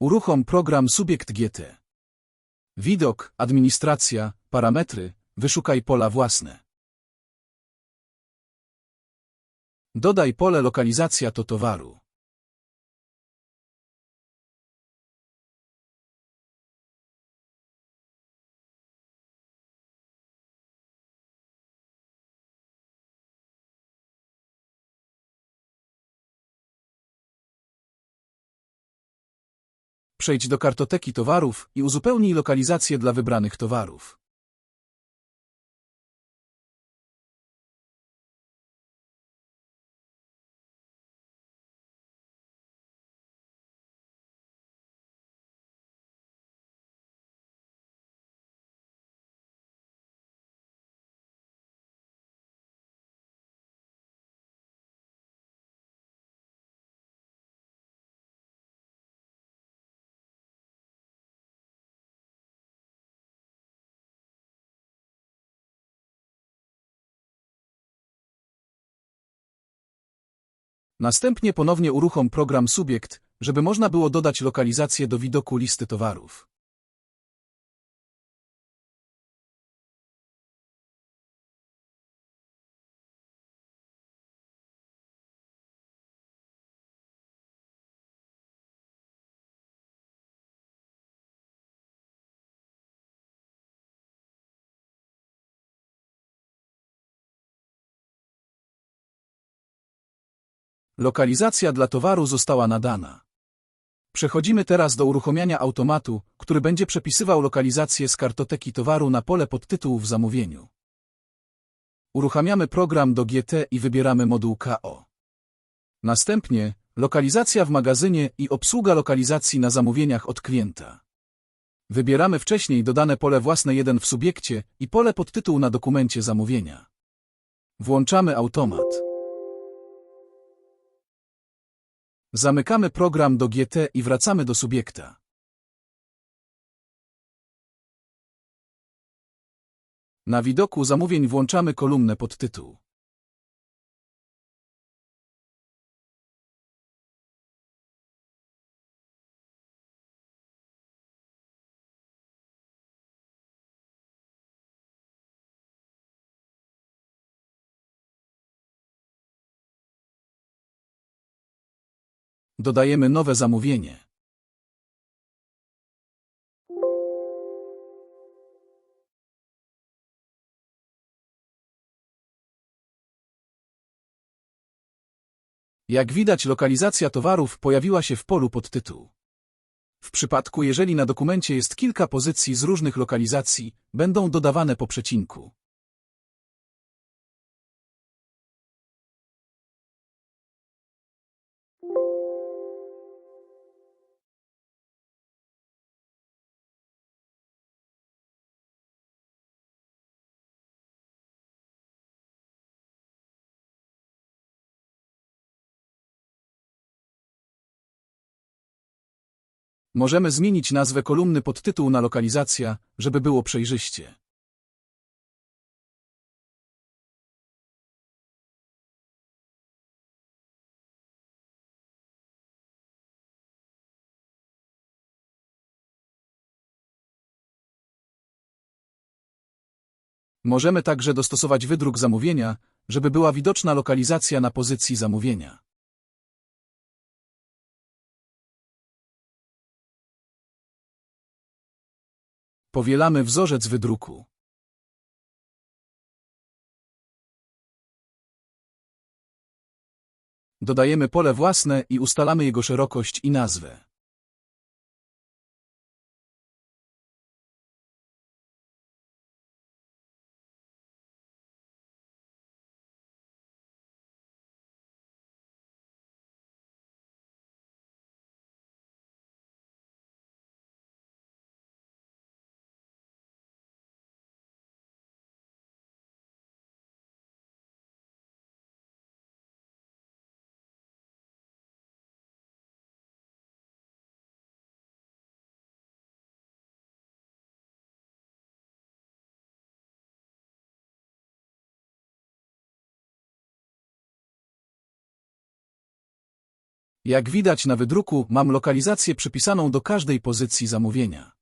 Uruchom program Subiekt GT. Widok, administracja, parametry, wyszukaj pola własne. Dodaj pole lokalizacja to towaru. Przejdź do kartoteki towarów i uzupełnij lokalizację dla wybranych towarów. Następnie ponownie uruchom program Subiekt, żeby można było dodać lokalizację do widoku listy towarów. Lokalizacja dla towaru została nadana. Przechodzimy teraz do uruchomienia automatu, który będzie przepisywał lokalizację z kartoteki towaru na pole podtytułu w zamówieniu. Uruchamiamy program do GT i wybieramy moduł KO. Następnie lokalizacja w magazynie i obsługa lokalizacji na zamówieniach od klienta. Wybieramy wcześniej dodane pole własne 1 w subiekcie i pole podtytułu na dokumencie zamówienia. Włączamy automat. Zamykamy program do GT i wracamy do subiekta. Na widoku zamówień włączamy kolumnę podtytuł. Dodajemy nowe zamówienie. Jak widać lokalizacja towarów pojawiła się w polu podtytułu. W przypadku jeżeli na dokumencie jest kilka pozycji z różnych lokalizacji, będą dodawane po przecinku. Możemy zmienić nazwę kolumny podtytułu na lokalizacja, żeby było przejrzyście. Możemy także dostosować wydruk zamówienia, żeby była widoczna lokalizacja na pozycji zamówienia. Powielamy wzorzec wydruku. Dodajemy pole własne i ustalamy jego szerokość i nazwę. Jak widać na wydruku, mam lokalizację przypisaną do każdej pozycji zamówienia.